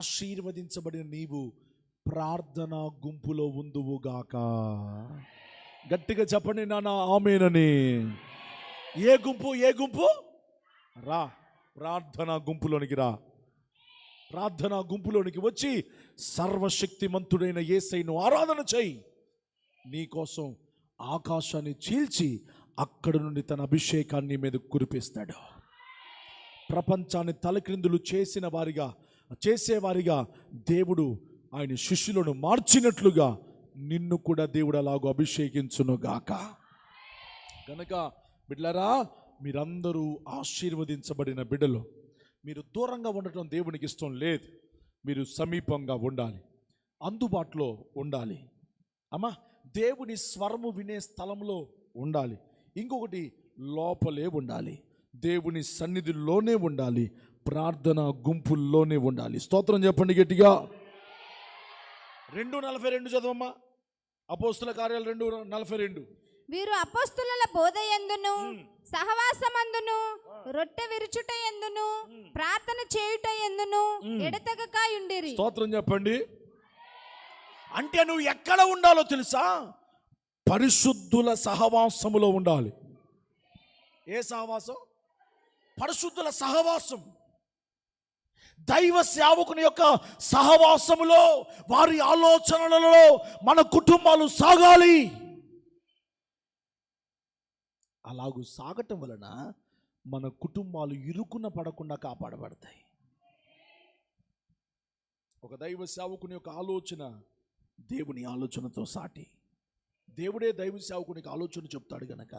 ఆశీర్వదించబడిన నీవు ప్రార్థన గుంపులో ఉందువుగాక గట్టిగా చెప్పండి నాన్న ఆమెనని. ఏ గుంపు ఏ గుంపు? రా ప్రార్థన గుంపులోనికి రా. ప్రార్థన గుంపులోనికి వచ్చి సర్వశక్తిమంతుడైన ఏసైను ఆరాధన చేయి. నీకోసం ఆకాశాన్ని చీల్చి అక్కడ నుండి తన అభిషేకాన్ని మీద కురిపిస్తాడు. ప్రపంచాన్ని తలక్రిందులు చేసిన వారిగా చేసేవారిగా దేవుడు ఆయన శిష్యులను మార్చినట్లుగా నిన్ను కూడా దేవుడు అలాగూ అభిషేకించునుగాక. కనుక బిడ్లరా మీరందరూ ఆశీర్వదించబడిన బిడ్డలు మీరు దూరంగా ఉండటం దేవునికి ఇష్టం లేదు మీరు సమీపంగా ఉండాలి అందుబాటులో ఉండాలి. అమ్మా దేవుని స్వరము వినే స్థలంలో ఉండాలి ఇంకొకటి లోపలే ఉండాలి దేవుని సన్నిధిలోనే ఉండాలి ప్రార్థన గుంపుల్లోనే ఉండాలి. స్తోత్రం చెప్పండి గట్టిగా. రెండు నలభై రెండు చదవమ్మా. అపోస్తుల కార్యాలు రెండు నలభై రెండు. వీరు అపస్తుల బోధ ఎందును? సహవాసమందును? రొట్టె విరుచుట ఎందును? ప్రార్థన చేయుట ఎందును? ఎడతెగక ఉండిరి. స్తోత్రం చెప్పండి. అంటే నువ్వు ఎక్కడ ఉండాలో తెలుసా? పరిశుద్ధుల సహవాసములో ఉండాలి. ఏ సహవాసం? పరిశుద్ధుల సహవాసం. దైవ సేవకుని యొక్క సహవాసములో వారి ఆలోచనలలో మన కుటుంబాలు సాగాలి. అలాగూ సాగటం వలన మన కుటుంబాలు ఇరుకున పడకుండా కాపాడబడతాయి. ఒక దైవ సేవకుని యొక్క ఆలోచన దేవుని ఆలోచనతో సాటి. దేవుడే దైవ సేవకునికి ఆలోచన చెప్తాడు గనక.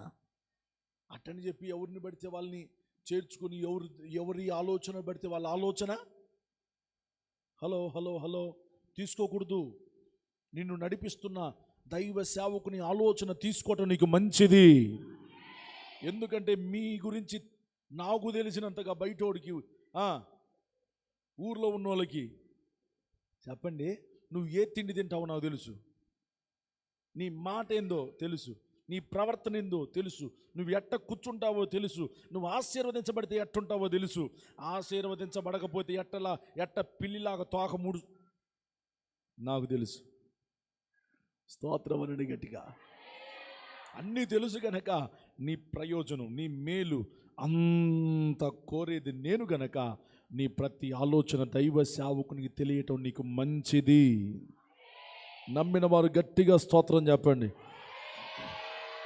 అట్టని చెప్పి ఎవరిని పడితే వాళ్ళని చేర్చుకుని ఎవరు ఎవరి ఆలోచన పెడితే వాళ్ళ ఆలోచన? హలో హలో హలో తీసుకోకూడదు. నిన్ను నడిపిస్తున్న దైవ సేవకుని ఆలోచన తీసుకోవటం నీకు మంచిది. ఎందుకంటే మీ గురించి నాకు తెలిసినంతగా బయటోడికి ఊర్లో ఉన్న వాళ్ళకి చెప్పండి నువ్వు ఏ తిండి తింటావో నాకు తెలుసు. నీ మాట ఏందో తెలుసు. నీ ప్రవర్తన ఏందో తెలుసు. నువ్వు ఎట్ట కూర్చుంటావో తెలుసు. నువ్వు ఆశీర్వదించబడితే ఎట్టుంటావో తెలుసు. ఆశీర్వదించబడకపోతే ఎట్టలా ఎట్ట పిల్లిలాగా తోక మూడు నాకు తెలుసు. స్తోత్రం అని గట్టిగా. అన్నీ తెలుసు గనక నీ ప్రయోజనం నీ మేలు అంత కోరేది నేను గనక నీ ప్రతి ఆలోచన దైవ సేవకునికి తెలియటం నీకు మంచిది. నమ్మిన వారు గట్టిగా స్తోత్రం చెప్పండి.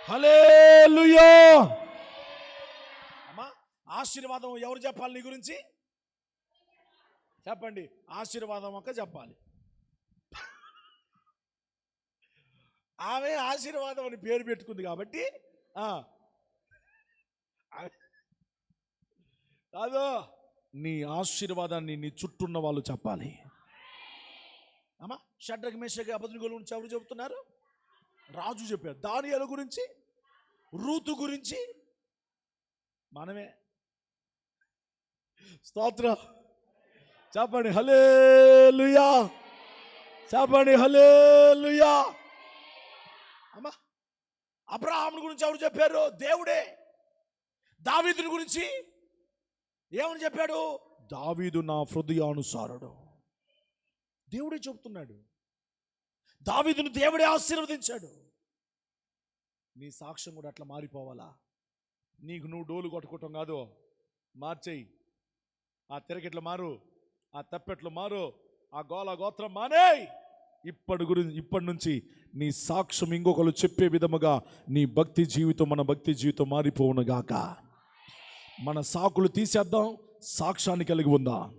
హల్లెలూయా. అమ్మా ఆశీర్వాదం ఎవరు చెప్పాలి నీ గురించి? చెప్పండి. ఆశీర్వాదం ఒక చెప్పాలి. ఆమె ఆశీర్వాదం అని పేరు పెట్టుకుంది కాబట్టి కాదు నీ ఆశీర్వాదాన్ని నీ చుట్టూన్న వాళ్ళు చెప్పాలి. అమ్మా షడ్రక్ మేషకి అబద్ధం గురించి ఎవరు చెబుతున్నారు? రాజు చెప్పాడు. దానియల గురించి రూతు గురించి మనమే. స్తోత్ర. చెప్పండి. హలేలుయా చెప్పండి. హలేలుయా అమ్మా అబ్రహాముని గురించి ఎవరు చెప్పారు? దేవుడే. దావీదుని గురించి ఏమని చెప్పాడు? దావీదు నా హృదయానుసారుడు. దేవుడే చెబుతున్నాడు దావిదును దేవుడే ఆశీర్వదించాడు. నీ సాక్ష్యం కూడా అట్లా మారిపోవాలా? నీకు నువ్వు డోలు కొట్టుకోవటం కాదు. మార్చేయి. ఆ తిరగెట్లు మారు. ఆ తప్పెట్లు మారు. ఆ గోల గోత్రం మానేయ్. ఇప్పటి గురించి ఇప్పటి నుంచి నీ సాక్ష్యం ఇంకొకరు చెప్పే విధముగా నీ భక్తి జీవితం మన భక్తి జీవితం మారిపోవునుగాక మన సాకులు తీసేద్దాం సాక్ష్యాన్ని కలిగి ఉందా.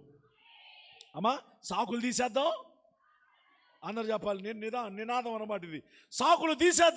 అమ్మా సాకులు తీసేద్దాం అందరు చెప్పాలి. నేను నిదా నినాదం అనమాట ఇది. సాకులు తీసేద్దాం.